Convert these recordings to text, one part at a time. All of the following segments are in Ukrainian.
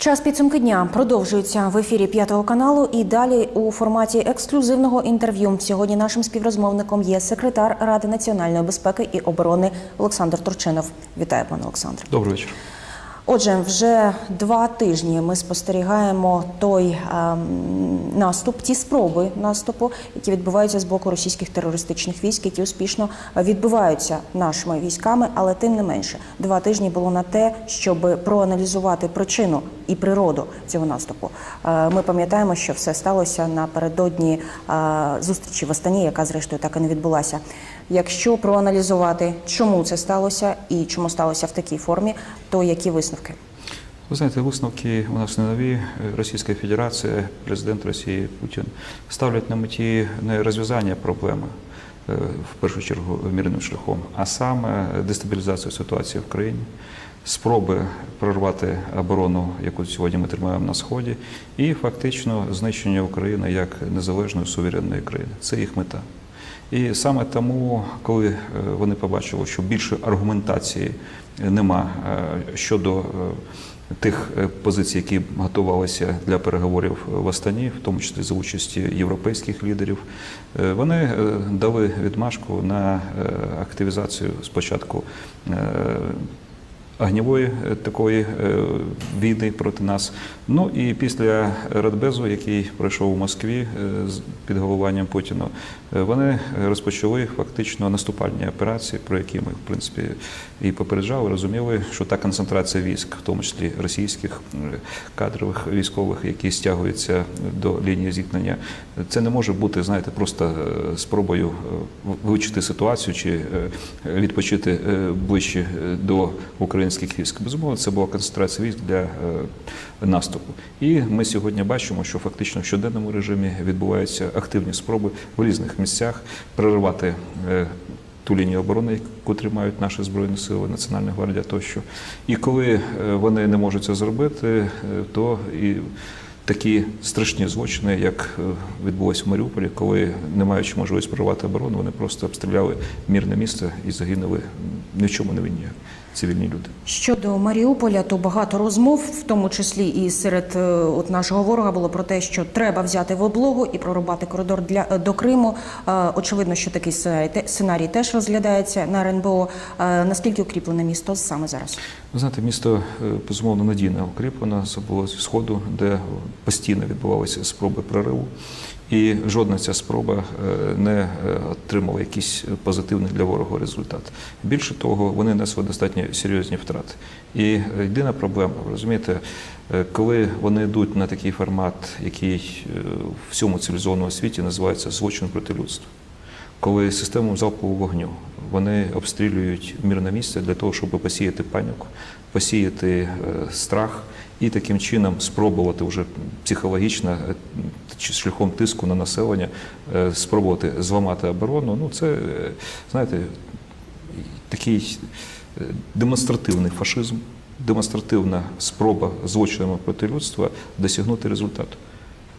Час підсумки дня продовжується в ефірі п'ятого каналу і далі у форматі ексклюзивного інтерв'ю. Сьогодні нашим співрозмовником є секретар Ради національної безпеки і оборони Олександр Турчинов. Вітаю, пане Олександр. Добрий вечір. Отже, вже два тижні ми спостерігаємо той ем, наступ, ті спроби наступу, які відбуваються з боку російських терористичних військ, які успішно відбиваються нашими військами. Але тим не менше, два тижні було на те, щоб проаналізувати причину і природу цього наступу. Е, Ми пам'ятаємо, що все сталося напередодні е, зустрічі в Астані, яка зрештою так і не відбулася. Якщо проаналізувати, чому це сталося і чому сталося в такій формі, то які висновки? Ви знаєте, висновки у нас не нові. Російська Федерація, президент Росії Путін ставлять на меті не розв'язання проблеми е, в першу чергу мирним шляхом, а саме дестабілізацію ситуації в країні, спроби прорвати оборону, яку сьогодні ми тримаємо на сході, і фактично знищення України як незалежної суверенної країни. Це їх мета. І саме тому, коли е, вони побачили, що більше аргументації нема е, щодо е, тих е, позицій, які готувалися для переговорів в Астані, в тому числі за участі європейських лідерів, е, вони е, дали відмашку на е, активізацію спочатку. Огнівої е, такої е, війни проти нас. Ну і після Радбезу, який пройшов у Москві е, з- під головуванням Путіна, вони розпочали фактично наступальні операції, про які ми в принципі і попереджали, розуміли, що та концентрація військ, в тому числі російських кадрових військових, які стягуються до лінії зіткнення, це не може бути, знаєте, просто спробою вивчити ситуацію чи відпочити ближче до українських військ. Безумовно, це була концентрація військ для е, наступу. І ми сьогодні бачимо, що фактично в щоденному режимі відбуваються активні спроби в різних місцях переривати. е, Ту лінію оборони, яку тримають наші збройні сили, Національна гвардія тощо. І коли е, вони не можуть це зробити, то і такі страшні злочини, як відбулося в Маріуполі, коли, не маючи можливості прорвати оборону, вони просто обстріляли мірне місце і загинули м, ні в чому не винні цивільні люди. Щодо Маріуполя, то багато розмов, в тому числі і серед е, от нашого ворога, було про те, що треба взяти в облогу і прорубати коридор для е, до Криму. Е, Очевидно, що такий сценарій, сценарій теж розглядається на РНБО. Наскільки укріплене місто саме зараз? Ви знаєте, місто безумовно надійно укріплено, було зі сходу, де постійно відбувалися спроби прориву. І жодна ця спроба е, не е, отримала якийсь позитивний для ворога результат. Більше того, вони несли достатньо серйозні втрати. І е, єдина проблема, розумієте, коли вони йдуть на такий формат, який в всьому цивілізованому світі називається злочин проти людства коли систему залпового вогню вони обстрілюють мирне місце для того, щоб посіяти паніку, посіяти е, страх і таким чином спробувати вже психологічно е, шляхом тиску на населення е, спробувати зламати оборону. Ну це знаєте, такий демонстративний фашизм, демонстративна спроба злочинами проти людства досягнути результату.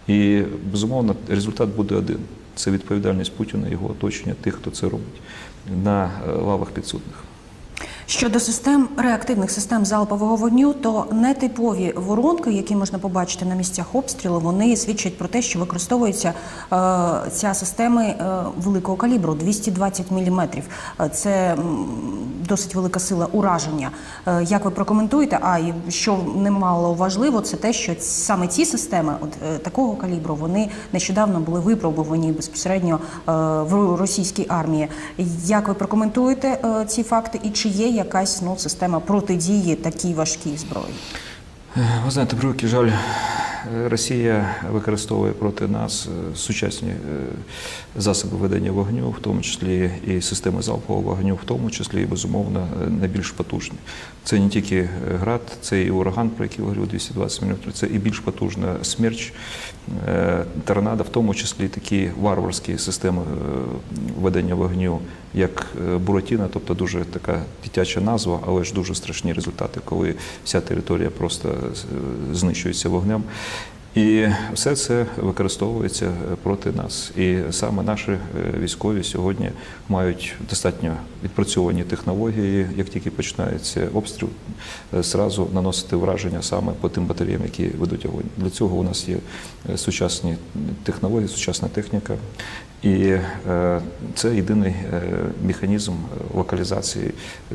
І безумовно результат буде один: це відповідальність Путіна, його оточення, тих, хто це робить на е, лавах підсудних. Щодо систем реактивних систем залпового вогню, то нетипові воронки, які можна побачити на місцях обстрілу, вони свідчать про те, що використовуються е, ця системи е, великого калібру 220 мм. Е, Це досить велика сила ураження. Як ви прокоментуєте? А і що немало важливо, це те, що саме ці системи, от такого калібру, вони нещодавно були випробувані безпосередньо в російській армії. Як ви прокоментуєте ці факти, і чи є якась ну система протидії такій важкій зброї? Е, Ви знаєте, превеликий жаль, Росія використовує проти нас е, сучасні е, засоби ведення вогню, в тому числі і системи залпового вогню, в тому числі і безумовно найбільш потужні. Це не тільки град, це і ураган, про який говорив 220 мм, це і більш потужна смерч, торнадо, в тому числі такі варварські системи е, ведення вогню, як е, Буратіна, тобто дуже така дитяча назва, але ж дуже страшні результати, коли вся територія просто е, знищується вогнем. І все це використовується е, проти нас. І саме наші е, військові сьогодні мають достатньо відпрацьовані технології. Як тільки починається обстріл, е, зразу наносити враження саме по тим батареям, які ведуть огонь. Для цього у нас є е, сучасні технології, сучасна техніка. І е, це єдиний е, механізм е, локалізації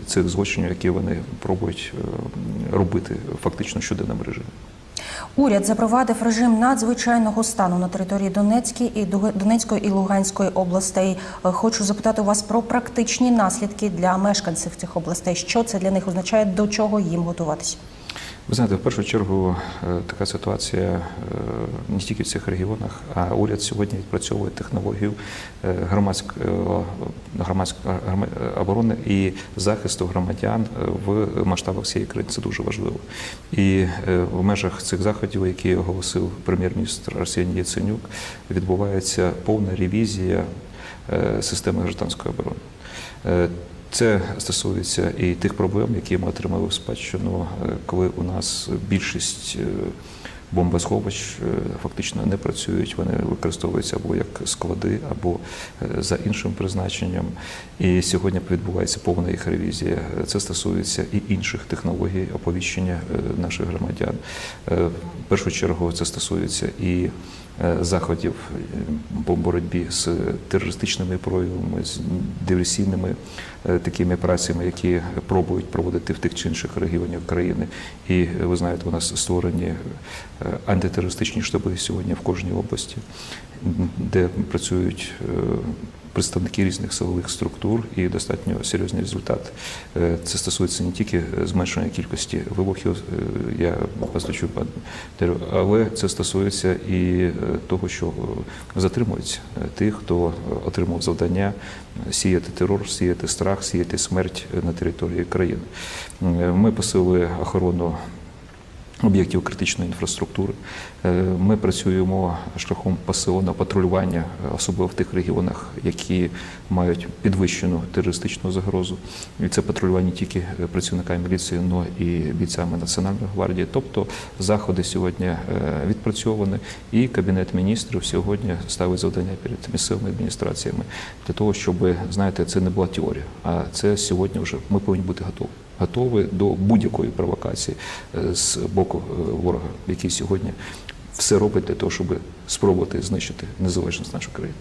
цих злочинів, які вони пробують е, робити фактично в щоденному режимі. Уряд запровадив режим надзвичайного стану на території Донецької і Донецької і Луганської областей. Е, Хочу запитати вас про практичні наслідки для мешканців цих областей. Що це для них означає, до чого їм готуватися? Ви знаєте, в першу чергу е, така ситуація е, не тільки в цих регіонах, а уряд сьогодні відпрацьовує технологію е, громадського громадської грома- оборони і захисту громадян е, в масштабах всієї країни. Це дуже важливо. І е, в межах цих заходів, які оголосив прем'єр-міністр Арсеній Яценюк, відбувається повна ревізія е, системи гражданської оборони. Це стосується і тих проблем, які ми отримали в спадщину, е, коли у нас більшість е, бомбосховищ е, фактично не працюють, вони використовуються або як склади, або за іншим призначенням. І сьогодні відбувається повна їх ревізія. Це стосується і інших технологій оповіщення наших громадян. В першу чергу це стосується і заходів е, по боротьбі з терористичними проявами, з диверсійними е, такими працями, які пробують проводити в тих чи інших регіонах країни. І е, ви знаєте, у нас створені е, антитерористичні штаби сьогодні в кожній області, де працюють е, представники різних силових структур і достатньо серйозні результати. Е, Це стосується не тільки зменшення кількості вибухів, е, я постачу але це стосується і е, того, що е, затримують е, тих, хто е, отримав завдання е, сіяти терор, сіяти страх, сіяти смерть е, на території країни. Е, Ми посилили охорону об'єктів критичної інфраструктури. Е, Ми працюємо шляхом посиленого патрулювання, е, особливо в тих регіонах, які мають підвищену терористичну загрозу. І це патрулювання тільки е, працівниками міліції, але і бійцями Національної гвардії. Тобто заходи сьогодні відпрацьовані, і Кабінет міністрів сьогодні ставить завдання перед місцевими адміністраціями для того, щоб знаєте, це не була теорія, а це сьогодні вже ми повинні бути готові. Готові до будь-якої провокації е, з боку е, ворога, який сьогодні все робить для того, щоб спробувати знищити незалежність нашої країни.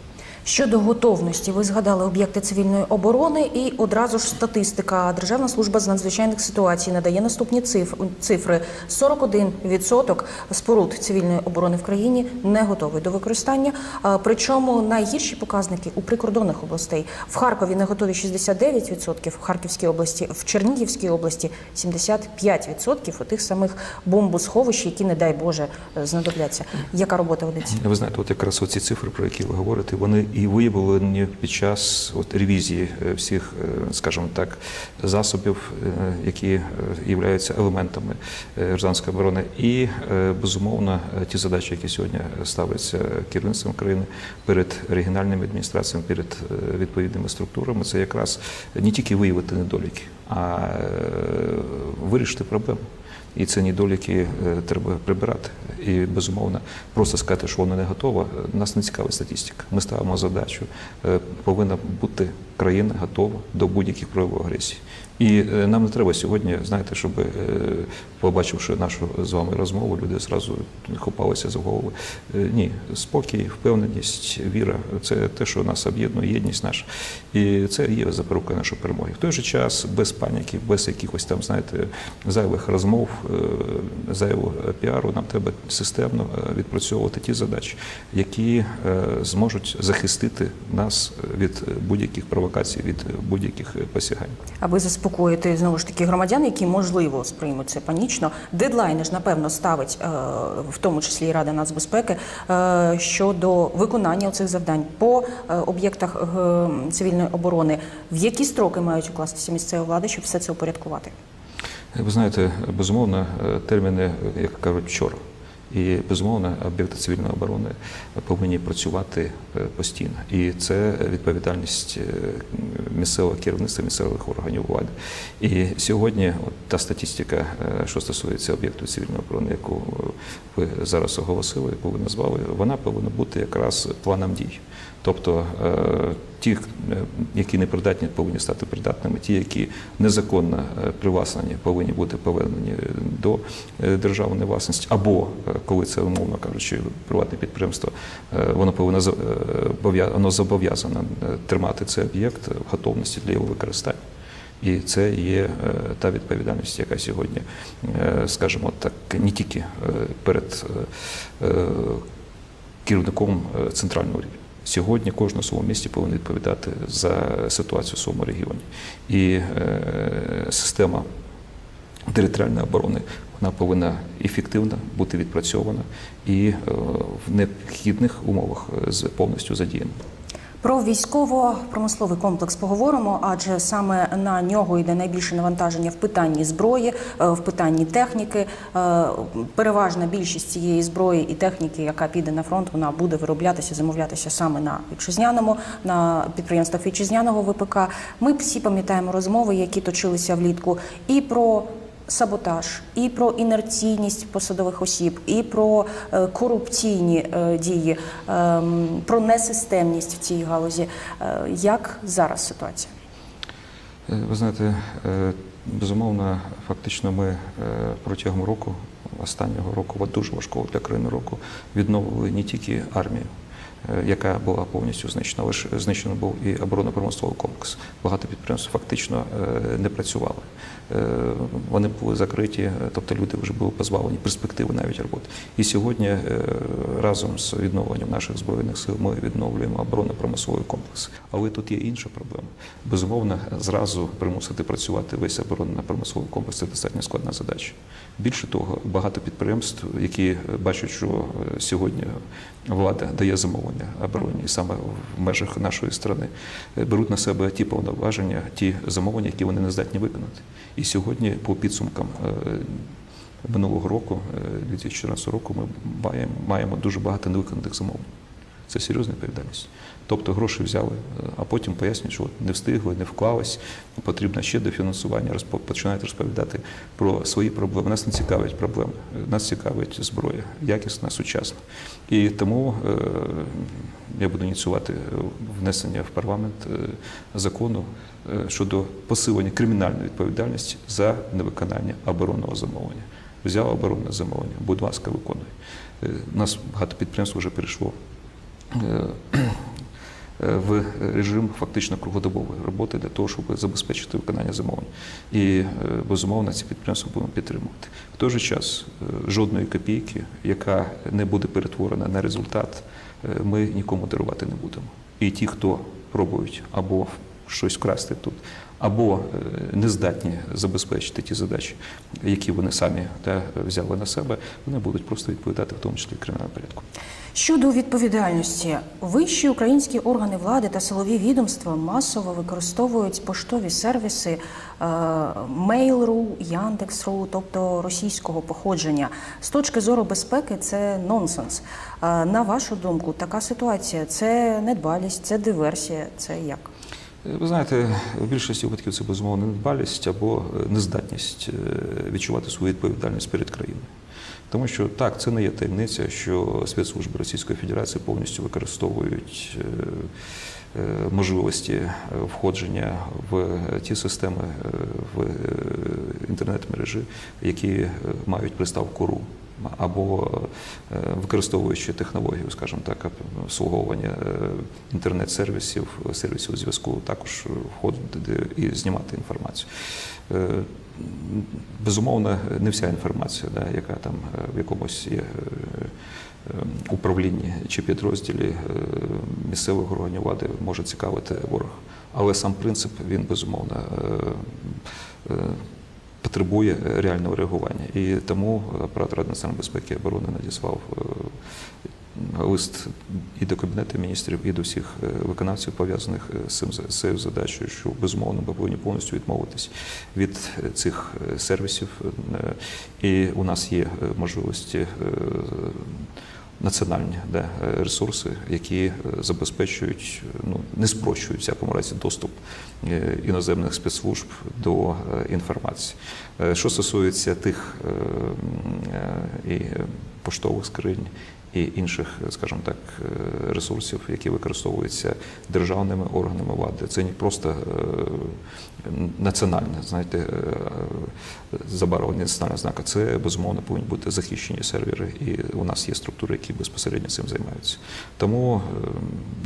Щодо готовності, ви згадали об'єкти цивільної оборони і одразу ж статистика. Державна служба з надзвичайних ситуацій надає наступні циф- цифри: 41% споруд цивільної оборони в країні не готові до використання. Причому найгірші показники у прикордонних областей в Харкові не готові 69%, в Харківській області, в Чернігівській області 75% у тих самих бомбосховищ, які, не дай Боже, знадобляться. Яка робота ведеться? Ви знаєте, от якраз оці цифри, про які ви говорите, вони і виявлені під час от ревізії е, всіх, е, скажімо так, засобів, е, які являються елементами гражданської оборони, і безумовно ті задачі, які сьогодні ставляться керівництвом країни перед регіональними адміністраціями, перед відповідними структурами, це якраз не тільки виявити недоліки, а вирішити проблему. І ці недоліки е, треба прибирати. І безумовно, просто сказати, що воно не готово, е, нас не цікавить статистика. Ми ставимо задачу, е, повинна бути країна готова до будь-яких проявів агресії. І е, нам не треба сьогодні, знаєте, щоб е, побачивши нашу з вами розмову, люди зразу хопалися за голову. Е, Ні, спокій, впевненість, віра це те, що нас об'єднує, єдність наша. І це є запорука нашої перемоги. В той же час без паніки, без якихось там, знаєте, зайвих розмов, зайвого піару, нам треба системно відпрацьовувати ті задачі, які зможуть захистити нас від будь-яких провокацій, від будь-яких посягань. аби заспокоїти знову ж таки громадян, які можливо сприймуть це панічно. Дедлайни ж напевно ставить е, в тому числі і Рада нацбезпеки е, щодо виконання цих завдань по е, об'єктах цивільної оборони. В які строки мають укластися місцеві влади, щоб все це упорядкувати? Ви знаєте, безумовно, терміни, як кажуть, вчора. І безумовно, об'єкти цивільної оборони повинні працювати е, постійно. І це відповідальність е, місцевого керівництва, місцевих органів влади. І сьогодні от та статистика, е, що стосується об'єкту цивільної оборони, яку ви зараз оголосили, яку ви назвали, вона повинна бути якраз планом дій. Тобто е, ті, е, які не придатні, повинні стати придатними, ті, які незаконно е, привласнені, повинні бути повернені до державної власності, або коли це умовно кажучи, приватне підприємство, воно повинно воно зобов'язано е, тримати цей об'єкт в готовності для його використання. І це є та відповідальність, яка сьогодні, скажімо так, не тільки перед керівником центрального рівня. Сьогодні кожен у своєму місті повинен відповідати за ситуацію в своєму регіоні. І е, система територіальної оборони вона повинна ефективно бути відпрацьована і е, в необхідних умовах е, повністю задіяна. Про військово-промисловий комплекс поговоримо, адже саме на нього йде найбільше навантаження в питанні зброї, е, в питанні техніки. Е, Переважна більшість цієї зброї і техніки, яка піде на фронт, вона буде вироблятися, замовлятися саме на вітчизняному, на підприємствах вітчизняного ВПК. Ми всі пам'ятаємо розмови, які точилися влітку, і про саботаж, і про інерційність посадових осіб, і про е, корупційні е, дії, ем, про несистемність в цій галузі. Е, Як зараз ситуація? Ви знаєте, безумовно, фактично ми протягом року, останнього року, дуже важкого для країни року, відновили не тільки армію, яка була повністю знищена, але ж знищено був і оборонно-промисловий комплекс. Багато підприємств фактично не працювали. Е, Вони були закриті, е, тобто люди вже були позбавлені перспективи навіть роботи. І сьогодні е, разом з відновленням наших збройних сил ми відновлюємо оборонно-промисловий комплекс. Але тут є інша проблема. Безумовно, зразу примусити працювати весь оборонно-промисловий комплекс це достатньо складна задача. Більше того, багато підприємств, які бачать, що сьогодні влада дає замовлення обороні саме в межах нашої країни, беруть на себе ті повноваження, ті замовлення, які вони не здатні виконати. І сьогодні, по підсумкам е, минулого року, е, 2014 року, ми маємо, дуже багато невиконаних замовлень. Це серйозна відповідальність. Тобто гроші взяли, е, а потім пояснюють, що не встигли, не вклались, потрібно ще дофінансування, починають розповідати про свої проблеми. Нас не цікавить проблеми, нас цікавить зброя, якісна, сучасна. І тому е, я буду ініціювати е, внесення в парламент закону щодо посилення кримінальної відповідальності за невиконання оборонного замовлення. Взяв оборонне замовлення, будь ласка, виконуй. У нас багато підприємств вже перейшло в режим фактично круглодобової роботи для того, щоб забезпечити виконання замовлень. І е, безумовно ці підприємства будемо підтримувати. В той же час е, жодної копійки, яка не буде перетворена на результат, е, ми нікому дарувати не будемо. І ті, хто пробують або щось вкрасти тут, або е, не здатні забезпечити ті задачі, які вони самі та, взяли на себе, вони будуть просто відповідати в тому числі кримінальному порядку. Щодо відповідальності, вищі українські органи влади та силові відомства масово використовують поштові сервіси е, Mail.ru, Яндекс.ру, тобто російського походження. З точки зору безпеки це нонсенс. Е, На вашу думку, така ситуація це недбалість, це диверсія, це як? Ви знаєте, в більшості випадків це безумовно недбалість або е, нездатність е, відчувати свою відповідальність перед країною. Тому що так, це не є таємниця, що спецслужби Російської Федерації повністю використовують е, е, можливості е, входження в ті системи в інтернет-мережі, які мають приставку РУ. Або використовуючи технологію, скажімо так, обслуговування інтернет-сервісів, сервісів зв'язку, також входити і знімати інформацію. Безумовно, не вся інформація, да, яка там е, в якомусь є е, е, управлінні чи підрозділі місцевих органів влади може цікавити ворог. Але сам принцип він безумовно потребує реального реагування. І тому апарат Ради національної безпеки і оборони надіслав лист і до Кабінету міністрів, і до всіх е, виконавців пов'язаних е, з цією задачею, що безумовно ми повинні повністю відмовитись від е, цих сервісів. І у нас є можливості. Національні да, ресурси, які забезпечують, ну не спрощують в всякому разі доступ іноземних спецслужб до інформації. Що стосується тих і поштових скринь і інших, е, скажімо так, е, ресурсів, які використовуються державними органами влади, це не просто е, національне, знаєте, забарвлення національного знака. Це безумовно повинні бути захищені сервери, і у нас є структури, які безпосередньо цим займаються. Тому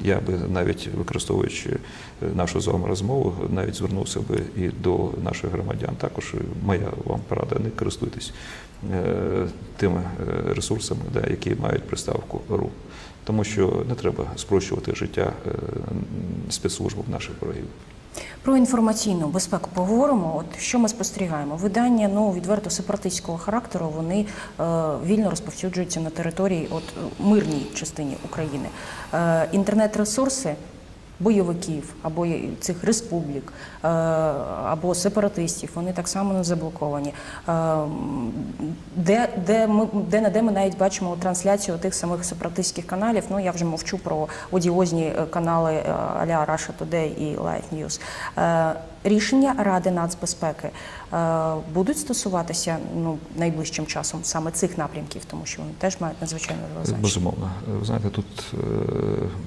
я би навіть використовуючи нашу з вами розмову, навіть звернувся би і до наших громадян. Також моя вам порада, не користуйтесь тими ресурсами, які мають приставку РУ. Тому що не треба спрощувати життя е, спецслужбам наших ворогів. Про інформаційну безпеку поговоримо. От що ми спостерігаємо? Видання ну відверто сепаратистського характеру. Вони е, вільно розповсюджуються на території, от мирній частині України. Е, інтернет-ресурси. Бойовиків або цих республік е, або сепаратистів, вони так само не заблоковані. Е, Де, де ми де на де ми навіть бачимо трансляцію тих самих сепаратистських каналів. Ну я вже мовчу про одіозні е, канали Аля Russia Today і Life News. Рішення Ради нацбезпеки е, будуть стосуватися ну найближчим часом саме цих напрямків, тому що вони теж мають надзвичайно значення. Безумовно. Ви знаєте, тут е,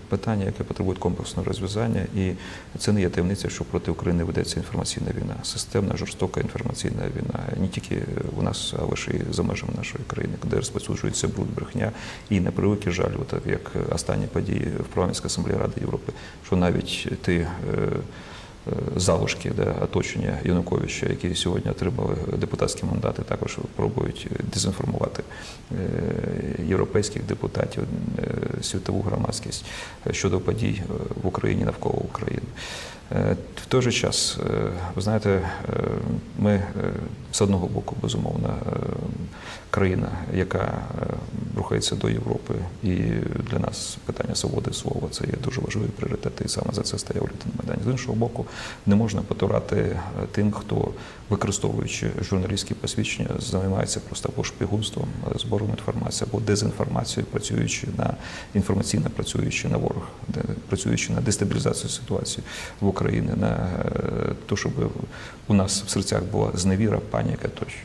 питання, яке потребує комплексного розв'язання, і це не є таємниця, що проти України ведеться інформаційна війна, системна, жорстока інформаційна війна. Не тільки у нас, а лише і за межами нашої країни, де розповсюджується бруд, брехня. І на превеликий жаль, от як останні події в парламентській асамблеї Ради Європи, що навіть ти. Залишки да, оточення Януковича, які сьогодні отримали депутатські мандати, також пробують дезінформувати е, європейських депутатів, е, світову громадськість щодо подій е, в Україні навколо України. В той же час, ви знаєте, ми з одного боку, безумовно, країна, яка рухається до Європи, і для нас питання свободи слова це є дуже важливий пріоритет, і саме за це стояв Літин Майдані. З іншого боку, не можна потурати е, тим, хто, використовуючи журналістські посвідчення, займається просто або шпигунством, е, збором інформації, або дезінформацією, працюючи на інформаційно працюючи на ворог, працюючи на дестабілізацію ситуації в Україні, на те, щоб у нас в серцях була зневіра, паніка тощо.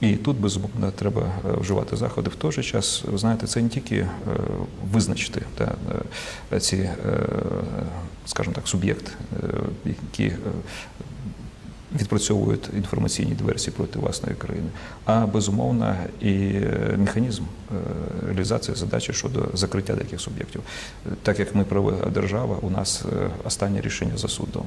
І тут безумовно треба е, вживати заходи. В той же час, ви знаєте, це не тільки е, визначити та, е, ці, скажімо так, суб'єкт, е, які відпрацьовують інформаційні диверсії проти власної країни, а безумовно і механізм реалізації задачі щодо закриття таких суб'єктів. Так як ми правова держава, у нас останнє рішення за судом.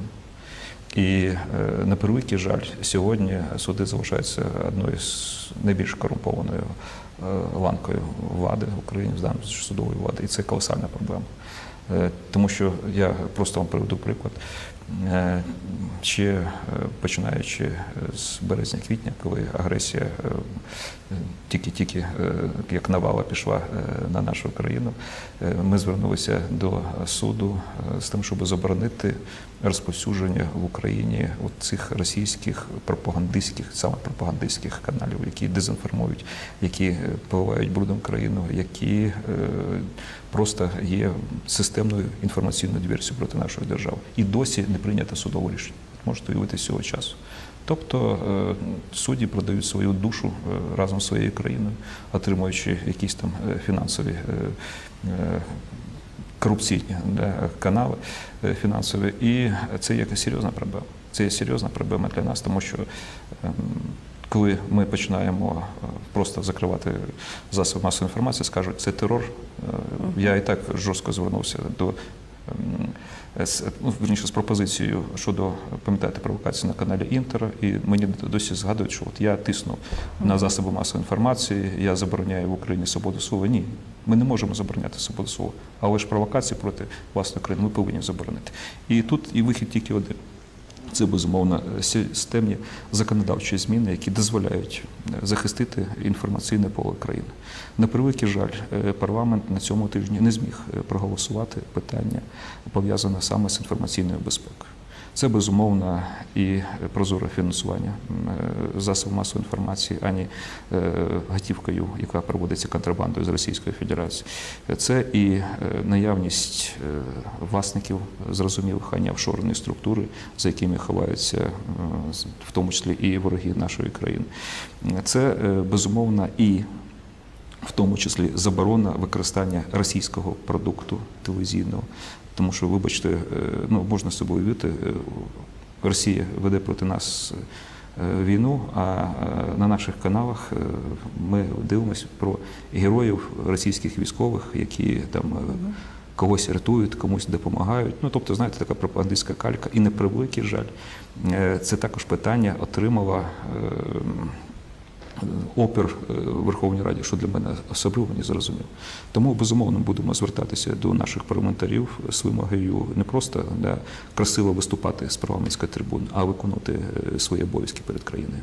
І е, на превеликий жаль, сьогодні суди залишаються одною з найбільш корумпованою е, ланкою влади в Україні, випадку судової влади, і це колосальна проблема. Е, Тому що я просто вам приведу приклад. Ще починаючи з березня-квітня, коли агресія тільки-тільки е, як навала пішла е, на нашу країну, е, ми звернулися до суду з тим, щоб заборонити розповсюдження в Україні от цих російських пропагандистських, саме пропагандистських каналів, які дезінформують, які поливають брудом країну, які просто є системною інформаційною диверсією проти нашої держави. І досі не прийнято судове рішення. Можете уявити з цього часу. Тобто е, судді продають свою душу е, разом з своєю країною, отримуючи якісь там е, фінансові корупційні канали фінансові. І це є серйозна проблема. Це є серйозна проблема для нас, тому що ем, коли ми починаємо просто закривати засоби масової інформації, скажуть, це терор. Я і так жорстко звернувся до з, ну, верніше, з пропозицією щодо пам'ятаєте провокації на каналі Інтер, і мені досі згадують, що от я тисну на засоби масової інформації, я забороняю в Україні свободу слова. Ні, ми не можемо забороняти свободу слова, але ж провокації проти власної країни ми повинні заборонити. І тут і вихід тільки один. Це безумовно системні законодавчі зміни, які дозволяють е, захистити інформаційне поле країни. На превеликий жаль, е, парламент на цьому тижні не зміг е, проголосувати питання пов'язане саме з інформаційною безпекою. Це безумовно і прозоре фінансування е, засобів масової інформації, ані е, готівкою, яка проводиться контрабандою з Російської Федерації. Це і е, наявність власників зрозумілих, ані офшорної структури, за якими ховаються в тому числі і вороги нашої країни. Це безумовно і в тому числі заборона використання російського продукту телевізійного. Тому що, вибачте, е, ну можна собою уявити, е, Росія веде проти нас е, війну, а на наших каналах ми дивимося про героїв російських військових, які там. Когось рятують, комусь допомагають. Ну тобто, знаєте, така пропагандистська калька. І на превеликий жаль, це також питання отримало е, опір е, в Верховній Раді, що для мене особливо не зрозуміло. Тому безумовно будемо звертатися до наших парламентарів з вимогою не просто да, красиво виступати з парламентської трибуни, а виконувати е, свої обов'язки перед країною.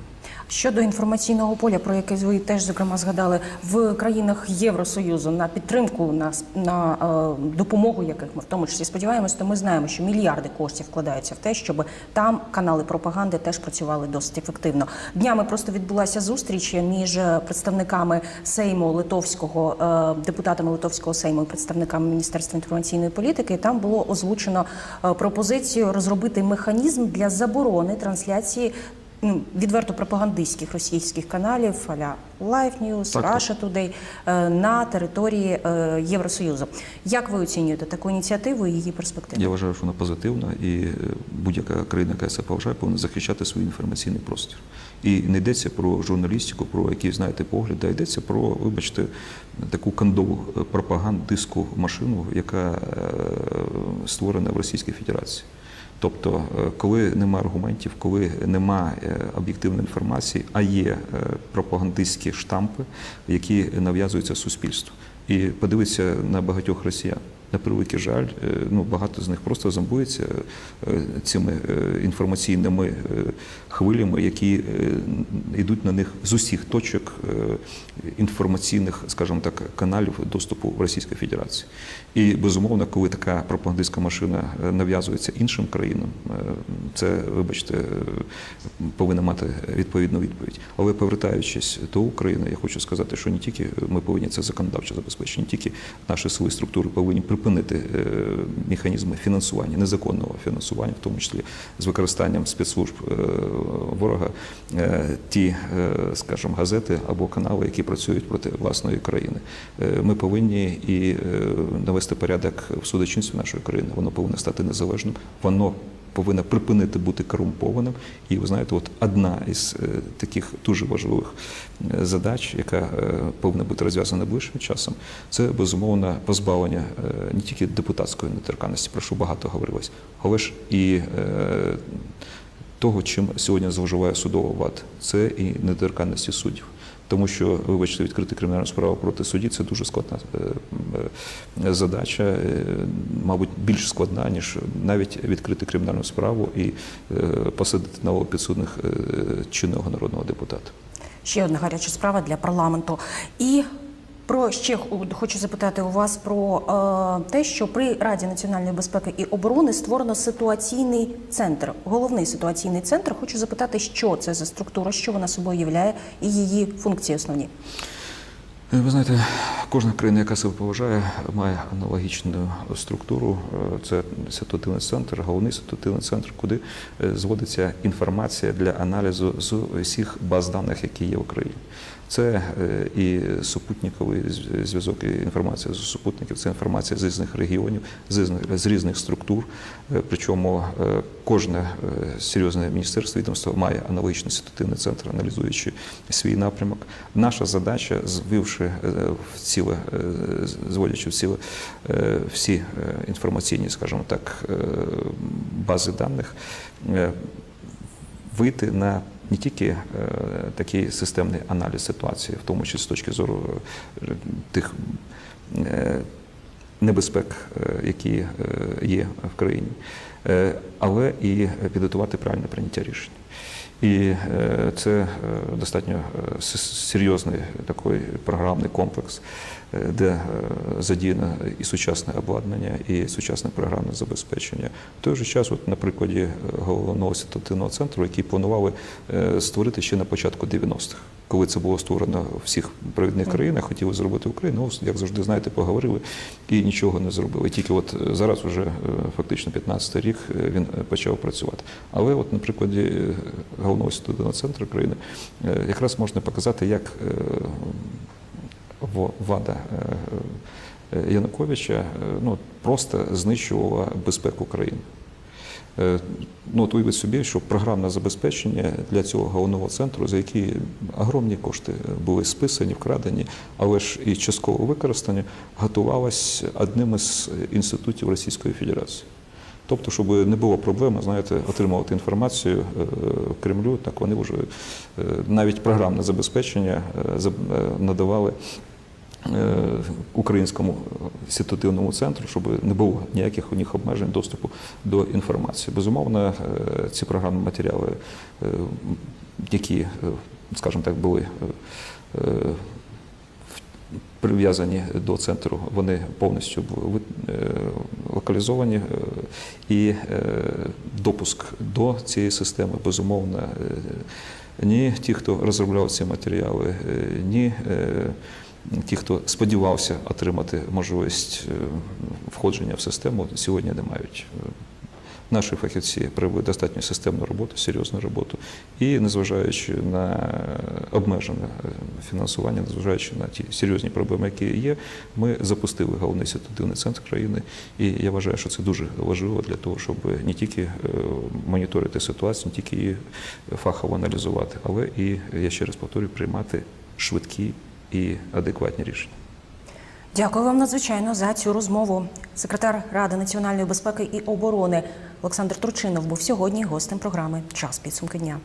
Щодо інформаційного поля, про яке ви теж зокрема згадали, в країнах Євросоюзу на підтримку на, на е, допомогу, яких ми в тому числі сподіваємось, то ми знаємо, що мільярди коштів вкладаються в те, щоб там канали пропаганди теж працювали досить ефективно. Днями просто відбулася зустріч між е, представниками Сейму Литовського, е, депутатами Литовського Сейму і представниками Міністерства інформаційної політики. Там було озвучено е, пропозицію розробити механізм для заборони трансляції ну, відверто пропагандистських російських каналів аля Live News, Так. Russia Today е, на території е, Євросоюзу. Як ви оцінюєте таку ініціативу і її перспективи? Я вважаю, що вона позитивна, і е, будь-яка країна, яка це поважає, повинна захищати свій інформаційний простір. І не йдеться про журналістику, про які знаєте погляди, а йдеться про, вибачте, таку кандову пропагандистську машину, яка створена в Російській Федерації. Тобто, е, коли нема аргументів, коли нема е, об'єктивної інформації, а є е, пропагандистські штампи, які нав'язуються суспільству. І подивитися на багатьох росіян. На превеликий жаль, е, ну багато з них просто зомбуються е, цими е, інформаційними хвилями, які йдуть на них з усіх точок інформаційних, скажімо так, каналів доступу в Російської Федерації. І безумовно, коли така пропагандистська машина нав'язується іншим країнам, це, вибачте, повинна мати відповідну відповідь. Але повертаючись до України, я хочу сказати, що не тільки ми повинні це законодавчо забезпечити, не тільки наші сили структури повинні припинити е, механізми фінансування, незаконного фінансування, в тому числі з використанням спецслужб е, ворога, е, ті, скажімо, газети або канали, які працюють проти власної країни. Ми повинні і навести порядок в судочинстві нашої країни. Воно повинно стати незалежним. Воно повинна припинити бути корумпованим. І ви знаєте, от одна із е, таких дуже важливих е, задач, яка е, повинна бути розв'язана найближчим часом, це безумовно позбавлення не тільки депутатської недоторканності, про що багато говорилось, але ж і того, чим сьогодні зловживає судова влада, це і недоторканності суддів. Тому що, вибачте, відкрити кримінальну справу проти судді це дуже складна е, е, задача, е, мабуть, більш складна, ніж навіть відкрити кримінальну справу і посадити на підсудних чинного народного депутата. Ще одна гаряча справа для парламенту. І про ще хочу запитати у вас про е, те, що при Раді національної безпеки і оборони створено ситуаційний центр, головний ситуаційний центр. Хочу запитати, що це за структура, що вона собою являє, і її функції основні. Е, Ви знаєте, кожна країна, яка себе поважає, має аналогічну структуру. Е, Це ситуативний центр, головний ситуативний центр, куди е, зводиться інформація для аналізу з усіх баз даних, які є в Україні. Це е, і супутниковий зв'язок, і інформація з супутників, це інформація з різних регіонів, з різних, структур. Е, Причому е, кожне серйозне міністерство відомство має аналогічний ситуативний центр, аналізуючи свій напрямок. Наша задача, звивши в ціле, зводячи в ціле всі інформаційні, скажімо так, бази даних, вийти на не тільки е, такий системний аналіз ситуації, в тому числі з точки зору е, тих е, небезпек, які є в країні, але і підготувати правильне прийняття рішень. І це достатньо серйозний такий програмний комплекс, де е, задіяно і сучасне обладнання, і сучасне програмне забезпечення. В той же час, от на прикладі е, головного ситуативного центру, який планували е, створити ще на початку 90-х. Коли це було створено в всіх провідних країнах, хотіли зробити Україну, ну, як завжди знаєте, поговорили і нічого не зробили. Тільки от е, зараз, вже е, фактично 15-й рік, е, він е, почав працювати. Але от на прикладі е, головного студійного центру країни е, якраз можна показати, як е, влада е, е, Януковича е, ну, просто знищувала безпеку країни. Ну, от уявіть собі, що програмне забезпечення для цього головного центру, за які огромні кошти були списані, вкрадені, але ж і частково використані, готувалось одним із інститутів Російської Федерації. Тобто, щоб не було проблеми, знаєте, отримувати інформацію Кремлю, так вони вже навіть програмне забезпечення заб- надавали українському ситуативному центру, щоб не було ніяких у них обмежень доступу до інформації. Безумовно, е, ці програмні матеріали, е, які, е, скажімо так, були е, е, прив'язані до центру, вони повністю е, локалізовані, е, і е, допуск до цієї системи, безумовно, е, ні ті, хто розробляв ці матеріали, е, ні е, ті, хто сподівався отримати можливість е, входження в систему, сьогодні не мають. Е, Наші фахівці провели достатньо системну роботу, серйозну роботу, і незважаючи на обмежене е, фінансування, незважаючи на ті серйозні проблеми, які є, ми запустили головний ситуативний центр країни. І я вважаю, що це дуже важливо для того, щоб не тільки моніторити ситуацію, не тільки її фахово аналізувати, але і я ще раз повторюю, приймати швидкі і адекватні рішення. Дякую вам надзвичайно за цю розмову. Секретар Ради національної безпеки і оборони Олександр Турчинов був сьогодні гостем програми Час підсумки дня.